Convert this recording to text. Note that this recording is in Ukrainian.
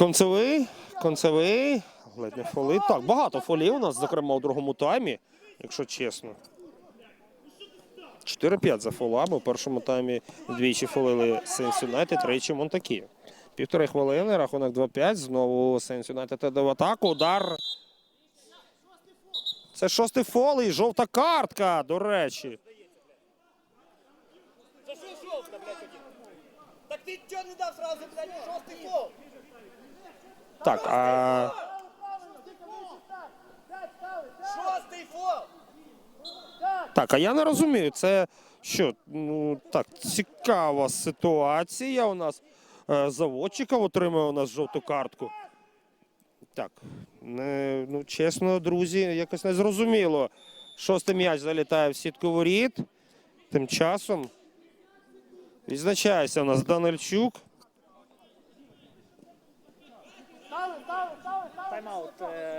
Концевий, концевий, ледь фоли. Так, багато фолів у нас, зокрема у другому таймі, якщо чесно. 4-5 за фолами. У першому таймі двічі фолили Сенс Юнайтед, тричі Монтакі. Півтори хвилини, рахунок 2-5. Знову Сенс Юнайтед в атаку. Удар. Це шостий фол і жовта картка, до речі. За що жовта, блядь? Так ти чого не дав сразу, блядь, шостий гол? Так, а! Так, а я не розумію, це що? Ну так, цікава ситуація. У нас е, заводчиков отримує у нас жовту картку. Так, не, ну чесно, друзі, якось не зрозуміло. Шостий м'яч залітає в сітку воріт. Тим часом відзначається у нас Данильчук. 对。